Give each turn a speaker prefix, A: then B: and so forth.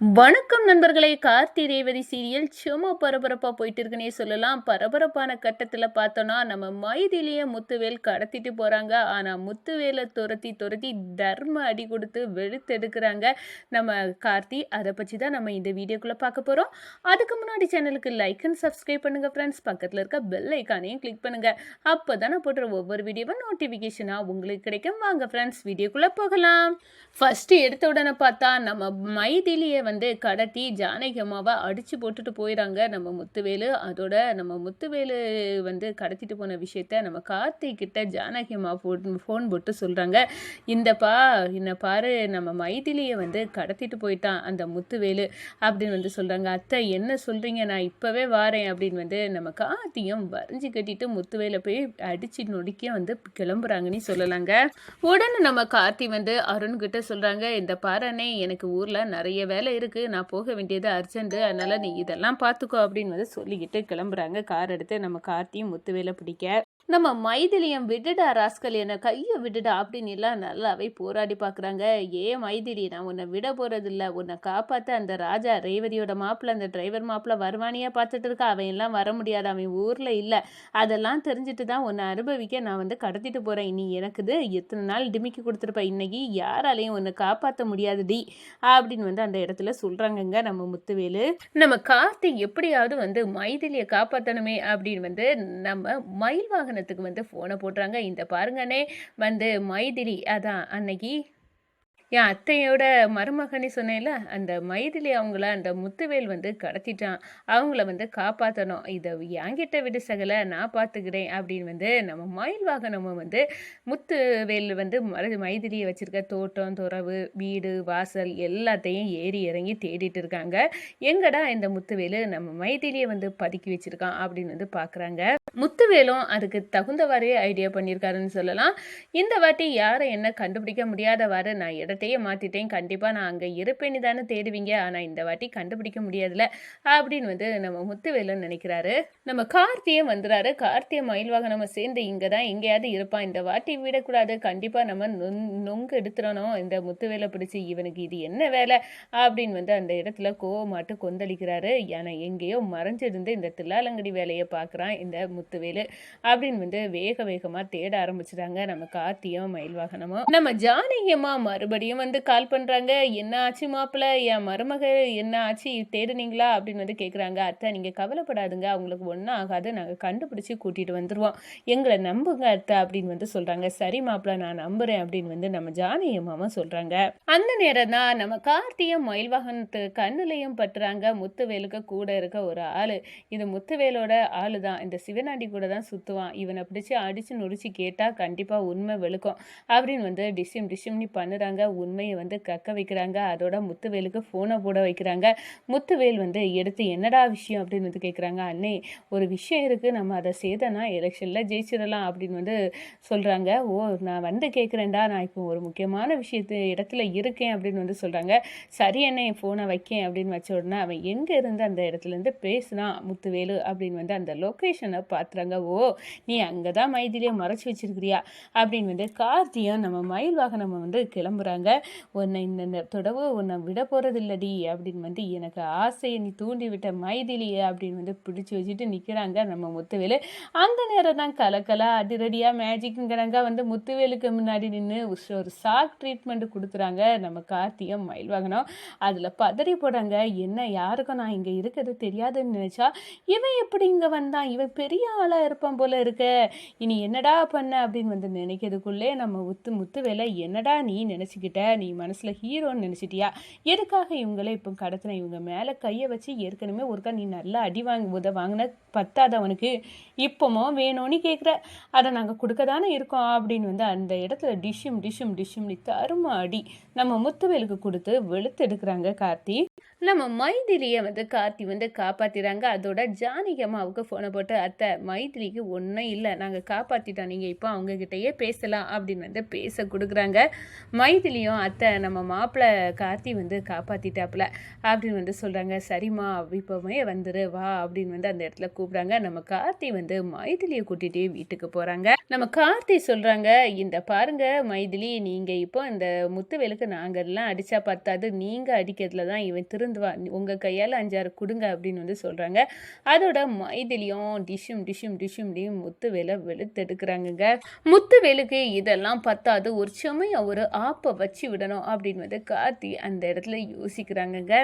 A: வணக்கம் நண்பர்களே கார்த்தி ரேவதி சீரியல் சும்மா பரபரப்பாக போயிட்டு இருக்குன்னே சொல்லலாம். பரபரப்பான கட்டத்தில் பார்த்தோன்னா நம்ம மைதிலேயே முத்துவேல் கடத்திட்டு போகிறாங்க ஆனால் முத்துவேலை துரத்தி துரத்தி தர்ம அடி கொடுத்து வெளுத்தெடுக்கிறாங்க நம்ம கார்த்தி அதை பற்றி தான் நம்ம இந்த வீடியோக்குள்ளே பார்க்க போகிறோம் அதுக்கு முன்னாடி சேனலுக்கு லைக் அண்ட் சப்ஸ்கிரைப் பண்ணுங்கள் ஃப்ரெண்ட்ஸ் பக்கத்தில் இருக்க பெல் ஐக்கானையும் கிளிக் பண்ணுங்கள் அப்போ தான் நான் போடுற ஒவ்வொரு வீடியோவும் நோட்டிஃபிகேஷனாக உங்களுக்கு கிடைக்கும். வாங்க ஃப்ரெண்ட்ஸ் வீடியோக்குள்ளே போகலாம். ஃபஸ்ட்டு எடுத்த உடனே பார்த்தா நம்ம மைதிலியை வந்து கடத்தி ஜானகி அம்மாவை அடித்து போட்டுட்டு போயிடறாங்க நம்ம முத்துவேலு. அதோட நம்ம முத்துவேலு வந்து கடத்திட்டு போன விஷயத்த நம்ம கார்த்திக் கிட்ட ஜானகி அம்மா ஃபோன் ஃபோன் போட்டு சொல்கிறாங்க இந்தப்பா என்ன பாரு நம்ம மைதிலியை வந்து கடத்திட்டு போயிட்டான் அந்த முத்துவேலு அப்படின்னு வந்து சொல்கிறாங்க அத்தை என்ன சொல்கிறீங்க நான் இப்போவே வாரேன் அப்படின்னு வந்து நம்ம கார்த்தியும் வரைஞ்சி கட்டிட்டு முத்துவேலை போய் அடித்து நொடிக்க வந்து கிளம்புறாங்கன்னு சொல்லலாங்க. உடனே நம்ம கார்த்தி வந்து அருண்கிட்ட சொல்கிறாங்க இந்த பாருனே எனக்கு ஊரில் நிறைய வேலை இருக்குது நான் போக வேண்டியது அர்ஜென்ட்டு. அதனால் நீ இதெல்லாம் பார்த்துக்கோ அப்படின்னு வந்து சொல்லிக்கிட்டு கிளம்புறாங்க. கார் எடுத்து நம்ம கார்த்தியும் முத்துவேலை பிடிக்க. நம்ம மைதிலியம் விடுடா ராஸ்கல் என்ன கையை விடுடா அப்படின்னு எல்லாம் நல்லாவே போராடி பார்க்குறாங்க. ஏ மைதிலி நான் உன்னை விட போகிறதில்ல உன்னை காப்பாற்ற அந்த ராஜா ரேவதியோட மாப்பிள்ள அந்த டிரைவர் மாப்பிள்ள வருவானியாக பார்த்துட்டு இருக்கா? அவன் எல்லாம் வர முடியாது. அவன் ஊரில் இல்லை. அதெல்லாம் தெரிஞ்சுட்டு தான் உன்னை அனுபவிக்க நான் வந்து கடத்திட்டு போகிறேன் நீ எனக்கு இது எத்தனை நாள் டிமிக்கி கொடுத்துருப்ப? இன்னைக்கு யாராலையும் உன்னை காப்பாற்ற முடியாது டி அப்படின்னு வந்து அந்த இடத்துல சொல்கிறாங்கங்க நம்ம முத்துவேலு. நம்ம கார்த்தி எப்படியாவது வந்து மைதிலியை காப்பாற்றணுமே அப்படின்னு வந்து நம்ம மயில் வாகனத்துக்கு வந்து ஃபோனை போடுறாங்க இந்த பாருங்கண்ணே வந்து மைதிலி அதான் அன்னைக்கு என் அத்தையோட மருமகனி சொன்னேன்ல அந்த மைதிலி அவங்கள அந்த முத்துவேல் வந்து கடத்திட்டான். அவங்கள வந்து காப்பாற்றணும் இதை என்கிட்ட விடு சகல நான் பார்த்துக்கிறேன் அப்படின்னு வந்து நம்ம மயில் வாகனம் வந்து முத்துவேல் வந்து மரு மைதிலியை வச்சுருக்க தோட்டம் துறவு வீடு வாசல் எல்லாத்தையும் ஏறி இறங்கி தேடிட்டு இருக்காங்க. எங்கடா இந்த முத்துவேலு? நம்ம மைதிலியை வந்து பதுக்கி வச்சுருக்கான் அப்படின்னு வந்து பார்க்குறாங்க முத்துவேலும் அதுக்கு தகுந்தவாறே ஐடியா பண்ணியிருக்காருன்னு சொல்லலாம். இந்த வாட்டி யாரை என்ன கண்டுபிடிக்க முடியாதவாறு நான் இடத்தையே மாற்றிட்டேன் கண்டிப்பாக நான் அங்கே இருப்பேன்னு தானே தேடுவீங்க. ஆனால் இந்த வாட்டி கண்டுபிடிக்க முடியாதுல்ல. அப்படின்னு வந்து நம்ம முத்துவேலுன்னு நினைக்கிறாரு. நம்ம கார்த்தியும் வந்துறாரு. கார்த்திய மயில்வாக நம்ம சேர்ந்து இங்கே தான் எங்கேயாவது இருப்பான் இந்த வாட்டி விடக்கூடாது. கண்டிப்பாக நம்ம நொங் நொங்கு எடுத்துடணும். இந்த முத்துவேலை பிடிச்சி இவனுக்கு இது என்ன வேலை? அப்படின்னு வந்து அந்த இடத்துல கோவமாட்டு கொந்தளிக்கிறாரு. ஏன்னா எங்கேயோ மறைஞ்சிருந்து இந்த தில்லாலங்கடி வேலையை பார்க்குறான் இந்த முத்துவேலு. அப்படின்னு வந்து வேக வேகமாக தேட ஆரம்பிச்சிட்டாங்க நம்ம கார்த்தியும் மயில்வாகனமும் நம்ம ஜானகியம்மா மறுபடியும் வந்து கால் பண்ணுறாங்க என்ன ஆச்சு மாப்பிள்ள என் மருமக என்ன ஆச்சு? தேடுனீங்களா? அப்படின்னு வந்து கேட்குறாங்க அத்தை நீங்கள் கவலைப்படாதுங்க. அவங்களுக்கு ஒன்றும் ஆகாது. நாங்கள் கண்டுபிடிச்சி கூட்டிகிட்டு வந்துடுவோம் எங்களை நம்புங்க அத்தை அப்படின்னு வந்து சொல்கிறாங்க சரி மாப்பிள்ள நான் நம்புகிறேன் அப்படின்னு வந்து நம்ம ஜானகியம்மாவும் சொல்கிறாங்க அந்த நேரம் தான் நம்ம கார்த்தியும் மயில்வாகனத்து கண்ணுலையும் பட்டுறாங்க. முத்துவேலுக்கு கூட இருக்க ஒரு ஆள். இது முத்துவேலோட ஆளு தான் இந்த சிவனாண்டி கூட தான் சுற்றுவான் இவனை பிடிச்சி அடித்து நொடிச்சு கேட்டால் கண்டிப்பாக உண்மை வெளுக்கும் அப்படின்னு வந்து டிஷ்யம் டிசிம்னி பண்ணுறாங்க. உண்மையை வந்து கக்க வைக்கிறாங்க. அதோட முத்துவேலுக்கு ஃபோனை போட வைக்கிறாங்க. முத்துவேல் வந்து எடுத்து என்னடா விஷயம்? அப்படின்னு வந்து கேட்குறாங்க அண்ணே ஒரு விஷயம் இருக்குது நம்ம அதை செய்தனா எலெக்ஷனில் ஜெயிச்சிடலாம் அப்படின்னு வந்து சொல்கிறாங்க ஓ நான் வந்து கேட்குறேன்டா நான் இப்போ ஒரு முக்கியமான விஷயத்து இடத்துல இருக்கேன் அப்படின்னு வந்து சொல்கிறாங்க சரி அண்ணே ஃபோனை வைக்கேன் அப்படின்னு வச்ச உடனே அவன் எங்கே இருந்து அந்த இடத்துலேருந்து பேசுனான் முத்துவேலு அப்படின்னு வந்து அந்த லொக்கேஷனை பார்த்துறாங்க ஓ நீ அங்கே தான் மைதிலியை மறைச்சி வச்சிருக்கிறியா? அப்படின்னு வந்து கார்த்தியும் நம்ம மயில் வாகனம் வந்து கிளம்புறாங்க. உன்னை இந்த தொடவு தடவை உன்னை விட போகிறதில்லடி அப்படின்னு வந்து எனக்கு ஆசையை நீ தூண்டி விட்ட அப்படின்னு வந்து பிடிச்சி வச்சுட்டு நிற்கிறாங்க நம்ம முத்துவேலு. அந்த நேரம் தான் கலக்கலா அதிரடியாக மேஜிக்குங்கிறாங்க வந்து முத்துவேலுக்கு முன்னாடி நின்று ஒரு சாக் ட்ரீட்மெண்ட் கொடுக்குறாங்க நம்ம கார்த்தியம் மயில் வாகனம் அதில் பதறி போடுறாங்க என்ன யாருக்கும் நான் இங்கே இருக்கிறது தெரியாதுன்னு நினச்சா? இவன் எப்படி இங்கே வந்தான்? இவன் பெரிய ஆளாக இருப்பான் போல இருக்க. இனி என்னடா பண்ண? அப்படின்னு வந்து நினைக்கிறதுக்குள்ளே நம்ம முத்து முத்துவேலை என்னடா நீ நினச்சிக்கிட்டு நீ மனசில் ஹீரோன்னு நினச்சிட்டியா? எதுக்காக இவங்களே இப்போ கடத்தின இவங்க மேலே கையை வச்சு ஏற்கனவே ஒருக்கா நீ நல்லா அடி வாங்கி உத வாங்கின பத்தாத அவனுக்கு இப்போமோ வேணும்னு கேட்குற அதை நாங்கள் கொடுக்க தானே இருக்கோம் அப்படின்னு வந்து அந்த இடத்துல டிஷ்ஷும் டிஷ்ஷும் டிஷ்ஷும் நீ தரும அடி. நம்ம முத்துவேலுக்கு கொடுத்து வெளுத்து எடுக்கிறாங்க கார்த்தி. நம்ம மைதிலியை வந்து கார்த்தி வந்து காப்பாற்றிறாங்க அதோட ஜானகி அம்மாவுக்கு ஃபோனை போட்டு அத்தை மைதிலிக்கு ஒன்றும் இல்லை. நாங்கள் காப்பாற்றிட்டோம் நீங்கள் இப்போ அவங்கக்கிட்டயே பேசலாம். அப்படின்னு வந்து பேச கொடுக்குறாங்க. மைதிலி மைதிலியும் அத்தை நம்ம மாப்பிள்ளை கார்த்தி வந்து காப்பாற்றிட்டாப்புல அப்படின்னு வந்து சொல்கிறாங்க சரிம்மா இப்போவே வந்துரு வா அப்படின்னு வந்து அந்த இடத்துல கூப்பிட்றாங்க. நம்ம கார்த்தி வந்து மைதிலியை கூட்டிகிட்டே வீட்டுக்கு போகிறாங்க நம்ம கார்த்தி சொல்கிறாங்க இந்த பாருங்க மைதிலி நீங்கள் இப்போ இந்த முத்துவேலுக்கு நாங்கள்லாம் அடித்தா பத்தாது. நீங்கள் அடிக்கிறதுல தான் இவன் திருந்துவா. உங்கள் கையால் அஞ்சாறு கொடுங்க அப்படின்னு வந்து சொல்கிறாங்க அதோட மைதிலியும் டிஷ்ஷும் டிஷ்ஷும் டிஷ்ஷும் முத்துவேலை வெளுத்தெடுக்கிறாங்கங்க. முத்துவேலுக்கு இதெல்லாம் பத்தாது. ஒரு சுமையை ஒரு ஆப்பை வச்சு விடணும் அப்படின்னு வந்து கார்த்தி அந்த இடத்துல யோசிக்கிறாங்கங்க.